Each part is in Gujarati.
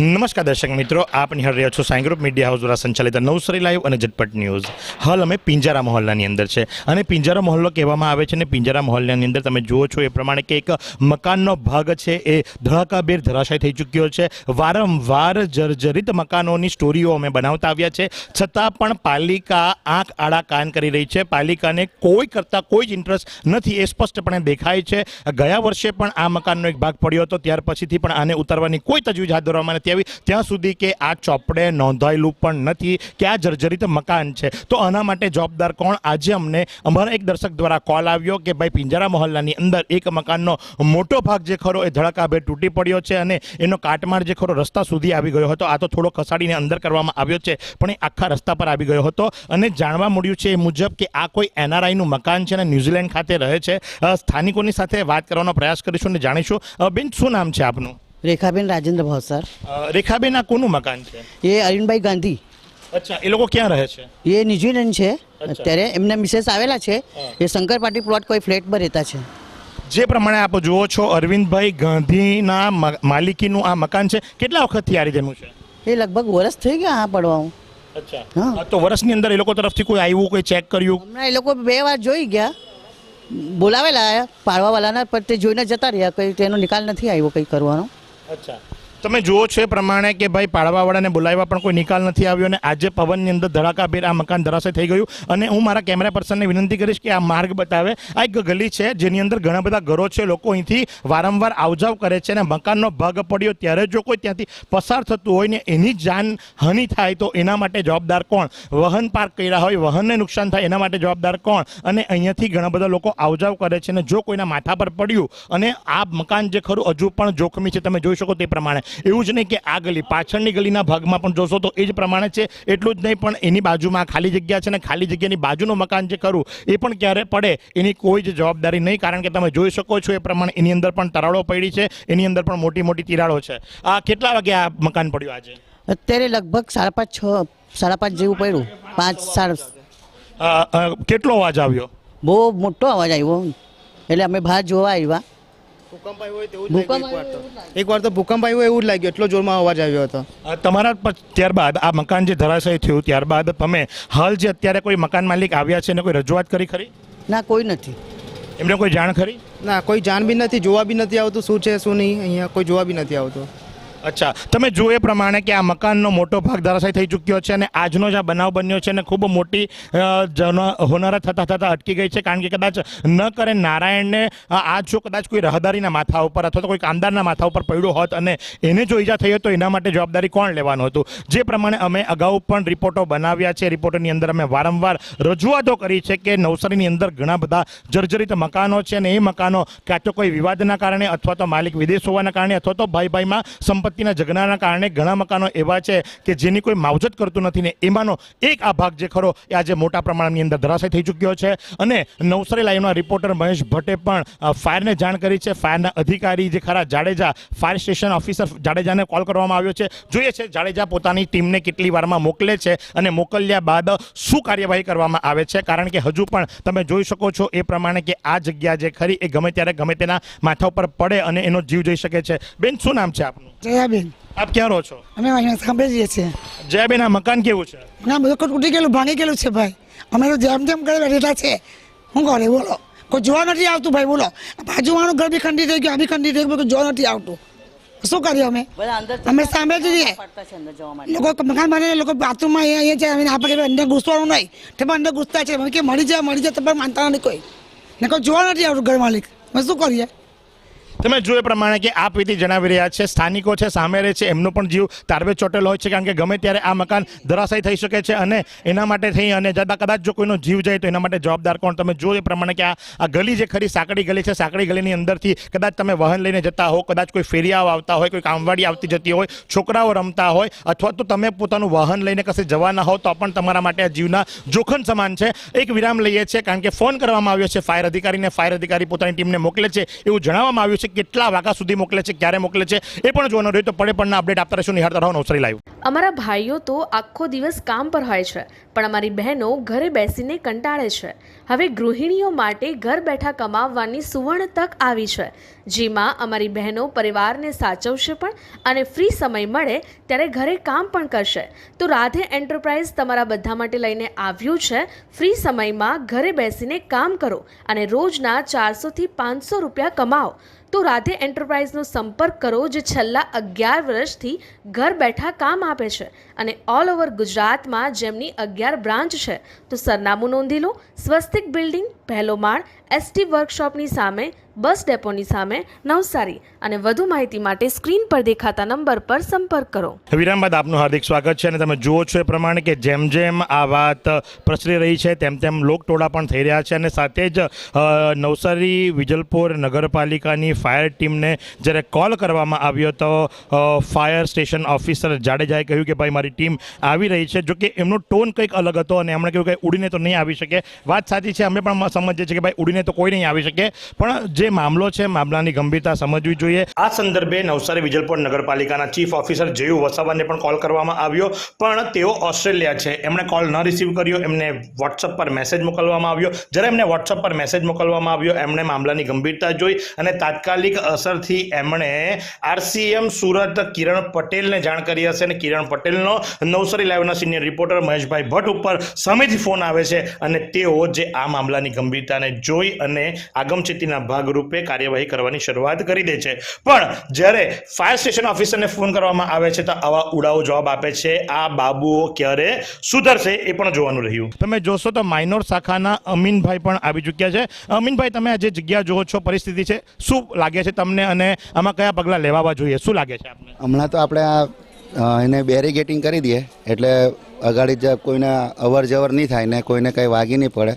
નમસ્કાર દર્શક મિત્રો, આપ નિહાળ રહ્યા છો સાઈ ગ્રુપ મીડિયા હાઉસ દ્વારા સંચાલિત નવસરી લાઈવ અને ઝટપટ ન્યૂઝ. હાલ અમે પિંજારા મહોલ્લાની અંદર છે અને પિંજારા મહોલ્લો કહેવામાં આવે છે અને પિંજારા મહોલ્લાની અંદર તમે જુઓ છો એ પ્રમાણે કે એક મકાનનો ભાગ છે એ ધડાકાબેર ધરાશાય થઈ ચૂક્યો છે. વારંવાર જર્જરિત મકાનોની સ્ટોરીઓ અમે બનાવતા આવ્યા છે. છતાં પણ પાલિકા આંખ આડા કાન કરી રહી છે. પાલિકાને કોઈ કરતાં કોઈ જ ઇન્ટરેસ્ટ નથી એ સ્પષ્ટપણે દેખાય છે. ગયા વર્ષે પણ આ મકાનનો એક ભાગ પડ્યો હતો. ત્યાર પછીથી પણ આને ઉતારવાની કોઈ તજવીજ હાથ ધરવામાં નથી આવી ત્યાં સુધી કે આ ચોપડે નોંધાયેલું પણ નથી કે આ જર્જરિત મકાન છે. તો આના માટે જવાબદાર કોણ? આજે અમને અમારા એક દર્શક દ્વારા કોલ આવ્યો કે ભાઈ, પિંજારા મહોલ્લાની અંદર એક મકાનનો મોટો ભાગ જે ખરો એ ધડાકાભેર તૂટી પડ્યો છે અને એનો કાટમાળ જે ખરો રસ્તા સુધી આવી ગયો હતો. આ તો થોડો ખસાડીને અંદર કરવામાં આવ્યો છે, પણ એ આખા રસ્તા પર આવી ગયો હતો. અને જાણવા મળ્યું છે એ મુજબ કે આ કોઈ એનઆરઆઈનું મકાન છે અને ન્યુઝીલેન્ડ ખાતે રહે છે. સ્થાનિકોની સાથે વાત કરવાનો પ્રયાસ કરીશું અને જાણીશું. બેન, શું નામ છે આપનું? રેખાબેન રાજેન્દ્ર ભાવસર અ, રેખાબેન આ કોનું મકાન છે? એ અરવિંદભાઈ ગાંધી. અચ્છા એ લોકો ક્યાં રહે છે? એ ન્યુઝીલેન્ડ છે. અત્યારે એમના મિસેસ આવેલા છે. એ શંકર પાટી પ્લોટ કોઈ ફ્લેટમાં રહેતા છે. જે પ્રમાણે આપ જુઓ છો અરવિંદભાઈ ગાંધીના મ- માલિકીનું આ મકાન છે. કેટલા વખતથી આ રીતેનું છે? એ લગભગ વરસ થઈ ગયા આ પડવાનું. અચ્છા. હા. હા, તો વર્ષની અંદર એ લોકો તરફથી કોઈ આવ્યું કોઈ ચેક કર્યું? હમણાં એ લોકો બે વાર જોઈ ગયા. બોલાવેલા પાડવાવાળાના પણ તે જોઈને જતા રહ્યા. કંઈ તેનો નિકાલ નથી આવ્યો કંઈ કરવાનો. અચ્છા તમે જુઓ છો એ પ્રમાણે કે ભાઈ પાડવાવાળાને બોલાવ્યા પણ કોઈ નિકાલ નથી આવ્યો અને આજે પવનની અંદર ધડાકાભેર આ મકાન ધરાશય થઈ ગયું. અને હું મારા કેમેરા પર્સનને વિનંતી કરીશ કે આ માર્ગ બતાવે. આ એક ગલી છે જેની અંદર ઘણા બધા ઘરો છે. લોકો અહીંથી વારંવાર આવજાવ કરે છે અને મકાનનો ભાગ પડ્યો ત્યારે જો કોઈ ત્યાંથી પસાર થતું હોય ને એની જાન હાનિ થાય તો એના માટે જવાબદાર કોણ? વાહન પાર્ક કર્યા હોય, વાહનને નુકસાન થાય એના માટે જવાબદાર કોણ? અને અહીંયાથી ઘણા બધા લોકો આવજાવ કરે છે અને જો કોઈના માથા પર પડ્યું અને આ મકાન જે ખરું હજુ પણ જોખમી છે, તમે જોઈ શકો તે પ્રમાણે. એવું જ નહીં કે આ ગલી પાછળની ગલીના ભાગમાં પણ જોશો તો એ જ પ્રમાણે છે એટલું જ નહીં પણ એની બાજુમાં ખાલી જગ્યા છે ને ખાલી જગ્યાની બાજુનું મકાન જે કરું એ પણ ક્યારે પડે એની કોઈ જ જવાબદારી નહીં કારણ કે તમે જોઈ શકો છો એ પ્રમાણે એની અંદર પણ તરાડો પડી છે એની અંદર પણ મોટી મોટી તિરાડો છે. આ કેટલા વાગે આ મકાન પડ્યું આજે? અત્યારે લગભગ સાડા પાંચ છ સાડા પાંચ જેવું પડ્યું પાંચ સાડા કેટલો અવાજ આવ્યો? બહુ મોટો અવાજ આવ્યો એટલે અમે બહાર જોવા આવ્યા. ભૂકંપ આવ્યો તેવું ભૂકંપ એકવાર તો. ભૂકંપ આવ્યો એવું જ લાગ્યું. એટલો જોરમાં અવાજ આવ્યો હતો. તમારા ત્યારબાદ આ મકાન જે ધરાશય થયું ત્યારબાદ તમે હાલ જે અત્યારે કોઈ મકાન માલિક આવ્યા છે એને કોઈ રજૂઆત કરી ખરી? ના કોઈ નથી. એમને કોઈ જાણ ખરી? ના કોઈ જાણ બી નથી જોવા બી નથી આવતું શું છે શું નહીં અહીંયા કોઈ જોવા બી નથી આવતું. અચ્છા, તમે જુઓ એ પ્રમાણે કે આ મકાનનો મોટો ભાગ ધરાશાય થઈ ચૂક્યો છે અને આજનો જે આ બનાવ બન્યો છે ને ખૂબ મોટી હોનારત થતાં થતાં અટકી ગઈ છે. કારણ કે કદાચ ન કરે નારાયણને આ જો કદાચ કોઈ રહદારીના માથા ઉપર અથવા તો કોઈ કામદારના માથા ઉપર પડ્યો હોત અને એને જો ઈજા થઈ હોત તો એના માટે જવાબદારી કોણ લેવાનું હતું? જે પ્રમાણે અમે અગાઉ પણ રિપોર્ટો બનાવ્યા છે. રિપોર્ટોની અંદર અમે વારંવાર રજૂઆતો કરી છે કે નવસારીની અંદર ઘણા બધા જર્જરિત મકાનો છે અને એ મકાનો કાં તો કોઈ વિવાદના કારણે અથવા તો માલિક વિદેશ હોવાના કારણે અથવા તો ભાઈ ભાઈમાં સંપત્તિના ઝઘડાના કારણે ઘણા મકાનો એવા છે કે જેની કોઈ માવજત કરતું નથી ને એમાંનો એક આ ભાગ જે ખરો એ આજે મોટા પ્રમાણની અંદર ધરાશય થઈ ચૂક્યો છે. અને નવસારી લાઈવના રિપોર્ટર મહેશ ભટ્ટે પણ ફાયરને જાણ કરી છે. ફાયરના અધિકારી જે ખરા જાડેજા, ફાયર સ્ટેશન ઓફિસર જાડેજાને કોલ કરવામાં આવ્યો છે. જોઈએ છે જાડેજા પોતાની ટીમને કેટલી વારમાં મોકલે છે અને મોકલ્યા બાદ શું કાર્યવાહી કરવામાં આવે છે. કારણ કે હજુ પણ તમે જોઈ શકો છો એ પ્રમાણે કે આ જગ્યા જે ખરી એ ગમે ત્યારે ગમે તેના માથા ઉપર પડે અને એનો જીવ જઈ શકે છે. બેન, શું નામ છે આપનું? જયાબેન. આપ ક્યાં રહો છો? અમે અહીંયા સાંભળીએ છીએ. જયાબેન આ મકાન કેવું છે? ના બધું તૂટી ગયેલું ભાંગી ગયેલું છે ભાઈ. અમે તો જેમ તેમ કરે બેઠેલા છે. શું કરે બોલો. કોઈ જોવા નથી આવતું ભાઈ બોલો. બાજુવાળું ઘર બી ખંડી થઈ ગયું આ બી ખંડી થઈ ગયું જોવા નથી આવતું. શું કરીએ અમે? અમે સામે જ રહીએ પડતા છે અંદર જવા માટે. લોકો મકાન બને લોકો બાથરૂમમાં અહીંયા અહીંયા છે અમે આપણે અંદર ઘૂસવાનું નહીં. તે પણ અંદર ઘૂસતા છે. કે મળી જાય મળી જાય તો પણ માનતા નથી કોઈ. ને કોઈ જોવા નથી આવતું ઘર માલિક. અમે શું કરીએ? તમે જો એ પ્રમાણે કે આ પીતિ જણાવી રહ્યા છે, સ્થાનિકો છે, સામે રહે છે, એમનો પણ જીવ તારવે ચોટેલો હોય છે, કારણ કે ગમે ત્યારે આ મકાન ધરાશાય થઈ શકે છે અને એના માટે થઈ અને કદાચ જો કોઈનો જીવ જાય તો એના માટે જવાબદાર કોણ? તમે જો એ પ્રમાણે કે આ ગલી જે ખરી સાંકડી ગલી છે, સાંકડી ગલીની અંદરથી કદાચ તમે વાહન લઈને જતા હો, કદાચ કોઈ ફેરિયાઓ આવતા હોય, કોઈ કામવાડી આવતી જતી હોય, છોકરાઓ રમતા હોય, અથવા તો તમે પોતાનું વાહન લઈને કશે જવાના હો, તો પણ તમારા માટે આ જીવના જોખમ સમાન છે. એક વિરામ લઈએ છીએ, કારણ કે ફોન કરવામાં આવ્યો છે, ફાયર અધિકારીને ફાયર અધિકારી પોતાની ટીમને મોકલે છે, એવું જણાવવામાં આવ્યું છે કેટલા વાગ્યા સુધી મોકલે છે, ક્યારે મોકલે છે, એ પણ જોવાનું રહ્યું. તો પડે પણ અપડેટ આપતા રહીશું. નિહાળતા રહો નવસારી લાઈવ અમારા ભાઈઓ તો આખો દિવસ કામ પર હોય છે, પણ અમારી બહેનો ઘરે બેસીને કંટાળે છે. હવે ગૃહિણીઓ માટે ઘર બેઠા કમાવવાની સુવર્ણ તક આવી છે. જેમાં અમારી બહેનો પરિવારને સાચવશે પણ અને ફ્રી સમય મળે ત્યારે ઘરે કામ પણ કરશે. તો રાધે એન્ટરપ્રાઇઝ તમારા બધા માટે લઈને આવ્યું છે. ફ્રી સમયમાં ઘરે બેસીને કામ કરો અને રોજના ચારસોથી પાંચસો રૂપિયા કમાઓ. તો રાધે એન્ટરપ્રાઇઝનો સંપર્ક કરો જે છેલ્લા અગિયાર વર્ષથી ઘર બેઠા કામ આપે છે અને ઓલ ઓવર ગુજરાતમાં જેમની અગિયાર બ્રાન્ચ છે. તો સરનામું નોંધી લો, સ્વસ્તિક બિલ્ડિંગ, પહેલો માળ એસટી વર્કશોપની સામે, બસ ડેપોની સામે નવસારી અને વધુ માહિતી માટે સ્ક્રીન પર દેખાતા નંબર પર સંપર્ક કરો. વિરામ બાદ આપનું હાર્દિક સ્વાગત છે અને તમે જુઓ છો એ પ્રમાણે કે જેમ જેમ આ વાત પ્રસરી રહી છે, તેમ તેમ લોકટોળા પણ થઈ રહ્યા છે અને સાથે જ નવસારી વિજલપુર નગરપાલિકાની ફાયર ટીમને જ્યારે કોલ કરવામાં આવ્યો તો ફાયર સ્ટેશન ઓફિસર જાડેજાએ કહ્યું કે ભાઈ મારી ટીમ આવી રહી છે. જો કે એમનો ટોન કંઈક અલગ હતો અને એમણે કહ્યું કે ઉડીને તો નહીં આવી શકે. વાત સાચી છે, અમે પણ સમજીએ છીએ કે ભાઈ ઉડીને તો કોઈ નહીં આવી શકે. પણ જે મામલો છે, મામલાની ગંભીરતા સમજવી જોઈએ. આ સંદર્ભે નવસારી વિજલપોર નગરપાલિકાના ચીફ ઓફિસર જયુ વસાવાને પણ કોલ કરવામાં આવ્યો. પણ તેઓ ઓસ્ટ્રેલિયા છે. એમણે કોલ ન રિસીવ કર્યો. એમને વોટ્સઅપ પર મેસેજ મોકલવામાં આવ્યો. જ્યારે એમને વોટ્સઅપ પર મેસેજ મોકલવામાં આવ્યો, એમણે મામલાની ગંભીરતા જોઈ અને તાત્કાલિક અસરથી એમણે આરસીએમ સુરત કિરણ પટેલને જાણ કરી હશે અને કિરણ પટેલનો નવસારી લાઈવના સિનિયર રિપોર્ટર મહેશભાઈ ભટ્ટ ઉપર સામેથી ફોન આવે છે અને તેઓ જે આ મામલાની ગંભીરતાને જોઈ અને આગમચેતીના ભાગરૂપે કાર્યવાહી કરવાની શરૂઆત કરી દે છે. પણ જ્યારે ફાયર સ્ટેશન ઓફિસરને ફોન કરવામાં આવે છે તો આવા ઉડાવ જવાબ આપે છે. આ બાબુઓ ક્યારે સુધરશે એ પણ જોવાનું રહ્યું. તમે જોશો તો માઇનોર શાખાના અમીનભાઈ પણ આવી ચૂક્યા છે. અમીનભાઈ તમે આજે જે જગ્યા જુઓ છો પરિસ્થિતિ છે. શું લાગે છે તમને અને આમાં કયા પગલાં લેવાવા જોઈએ? શું લાગે છે આપને? હમણાં તો આપણે આ એને બેરીગેટિંગ કરી દઈએ. એટલે અગાડી જ કોઈને અવર જવર નહીં થાય ને કોઈને કંઈ વાગી નહીં પડે.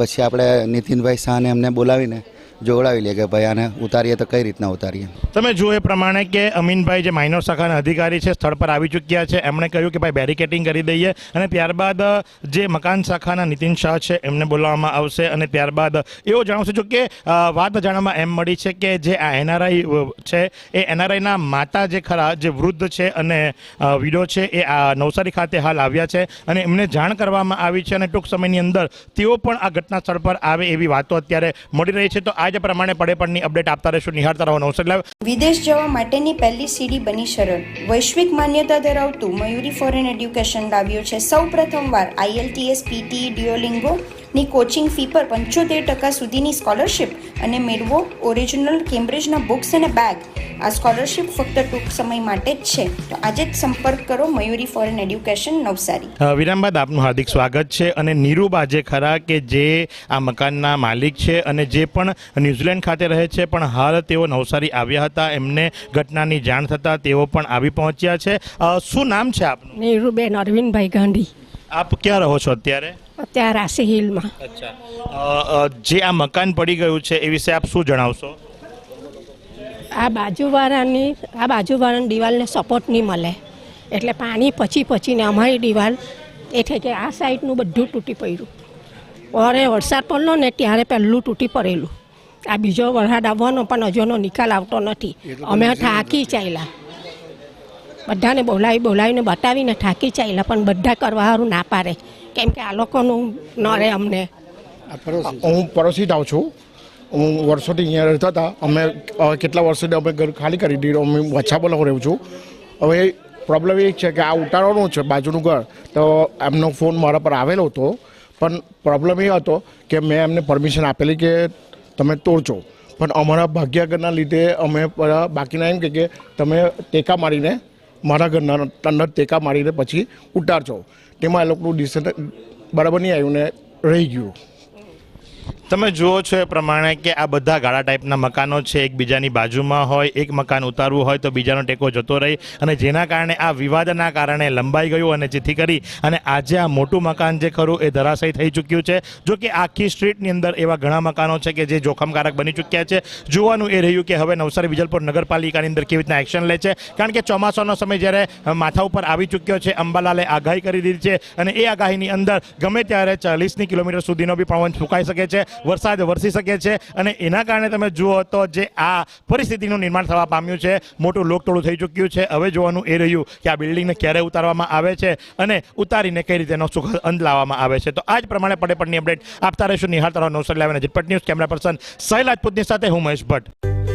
પછી આપણે નીતિનભાઈ શાહને એમને બોલાવીને જોવડાવી લે કે ભાઈ આને ઉતારીએ તો કઈ રીતના ઉતારીએ? તમે જુઓ એ પ્રમાણે કે અમીનભાઈ જે માઇનોર શાખાના અધિકારી છે, સ્થળ પર આવી ચૂક્યા છે. એમણે કહ્યું કે ભાઈ બેરિકેટિંગ કરી દઈએ અને ત્યારબાદ જે મકાન શાખાના નીતિન શાહ છે, એમને બોલાવવામાં આવશે અને ત્યારબાદ એવો જાણવશું. જો કે વાત જાણવામાં એમ મળી છે કે જે આ એનઆરઆઈ છે, એ એનઆરઆઈના માતા જે ખરા, જે વૃદ્ધ છે અને વિડો છે, એ આ નવસારી ખાતે હાલ આવ્યા છે અને એમને જાણ કરવામાં આવી છે અને ટૂંક સમયની અંદર તેઓ પણ આ ઘટના સ્થળ પર આવે એવી વાતો અત્યારે મળી રહી છે. તો આ જ પ્રમાણે પડે પણ અપડેટ આપતા રહેશું. નિહાળતા રહો નવસારી લાઈવ વિદેશ જવા માટેની પહેલી સીડી બની સરળ વૈશ્વિક માન્યતા ધરાવતું મયુરી ફોરેન એડ્યુકેશન લાવ્યું છે. સૌ પ્રથમવાર આઈએલટીએસ પીટી ડિયોલિંગો ની કોચિંગ ફી પર પંચોતેર ટકા સુધીની સ્કોલરશિપ અને મેળવો ઓરિજિનલ કેમ્બ્રિજના બુક્સ અને બેગ આ સ્કોલરશિપ ફક્ત ટૂંક સમય માટે જ છે. તો આજે જ સંપર્ક કરો મયુરી ફોરેન એડ્યુકેશન નવસારી. વિરામબાદ વિરામ બાદ આપનું હાર્દિક સ્વાગત છે અને નીરુ બાજે ખરા કે જે આ મકાનના માલિક છે અને જે પણ ન્યૂઝીલેન્ડ ખાતે રહે છે પણ હાલ તેઓ નવસારી આવ્યા હતા. એમને ઘટનાની જાણ થતાં તેઓ પણ આવી પહોંચ્યા છે. શું નામ છે આપનું? નીરુબેન અરવિંદભાઈ ગાંધી. આપ ક્યાં રહો છો અત્યારે? અત્યારે રાશી હિલમાં અચ્છા. અ, અ, જે આ મકાન પડી ગયું છે એ વિશે આપ શું જણાવશો? આ બાજુવાળાની આ બાજુવાળાની દિવાલને સપોર્ટ નહીં મળે. એટલે પાણી પચી પચીને અમારી દિવાલ એટલે કે આ સાઈડનું બધું તૂટી પડ્યું. ઓરે વરસાદ પડલો ને ત્યારે પહેલું તૂટી પડેલું. આ બીજો વરસાદ આવવાનો પણ હજુનો નિકાલ આવતો નથી. અમે થાકી ચાલ્યા. બધાને બોલાવી બોલાવીને બતાવીને થાકી ચાલ્યા પણ બધા કરવા સારું ના પાડે. કેમ કે આ લોકોનું ન રહે અમને. હું પડોશી જાઉં છું. હું વર્ષોથી અહીંયા રહેતા હતા. અમે કેટલા વર્ષોથી અમે ઘર ખાલી કરી દીધું. અમે વછાબોલા રહું છું. હવે પ્રોબ્લેમ એ છે કે આ ઉતારવાનું છે બાજુનું ઘર. તો એમનો ફોન મારા પર આવેલો હતો. પણ પ્રોબ્લેમ એ હતો કે મેં એમને પરમિશન આપેલી કે તમે તોડજો. પણ અમારા ભાગ્યાગરના લીધે અમે બધા બાકીના એમ કહે કે તમે ટેકા મારીને મારા ઘરના અંદર ટેકા મારીને પછી ઉતારજો. તેમાં એ લોકોનું ડિસિઝન બરાબર નહીં આવ્યું ને રહી ગયું. તમે જુઓ છો એ પ્રમાણે કે આ બધા ગાળા ટાઈપના મકાનો છે, એકબીજાની બાજુમાં હોય, એક મકાન ઉતારવું હોય તો બીજાનો ટેકો જતો રહે અને જેના કારણે આ વિવાદના કારણે લંબાઈ ગયું અને જેથી કરી અને આજે આ મોટું મકાન જે ખરું એ ધરાશયી થઈ ચૂક્યું છે. જો કે આખી સ્ટ્રીટની અંદર એવા ઘણા મકાનો છે કે જે જોખમકારક બની ચૂક્યા છે. જોવાનું એ રહ્યું કે હવે નવસારી વિજલપુર નગરપાલિકાની અંદર કેવી રીતના એક્શન લે છે. કારણ કે ચોમાસાનો સમય જ્યારે માથા ઉપર આવી ચૂક્યો છે, અંબાલાલે આગાહી કરી દીધી છે અને એ આગાહીની અંદર ગમે ત્યારે ચાલીસની કિલોમીટર સુધીનો બી પવન ફૂંકાઈ શકે છે. વરસાદ વરસી શકે છે અને એના કારણે તમે જુઓ તો જે આ પરિસ્થિતિનું નિર્માણ થવા પામ્યું છે, મોટું લોકટોળું થઈ ચૂક્યું છે. હવે જોવાનું એ રહ્યું કે આ બિલ્ડિંગને ક્યારે ઉતારવામાં આવે છે અને ઉતારીને કઈ રીતે એનો સુખ અંત લાવવામાં આવે છે. તો આ જ પ્રમાણે પડે પડની અપડેટ આપતા રહેશું નિહાળતા રહો નવસર લાવીને ઝટપટ ન્યૂઝ કેમેરા પર્સન સહેલ રાજપૂતની સાથે હું મહેશ ભટ્ટ.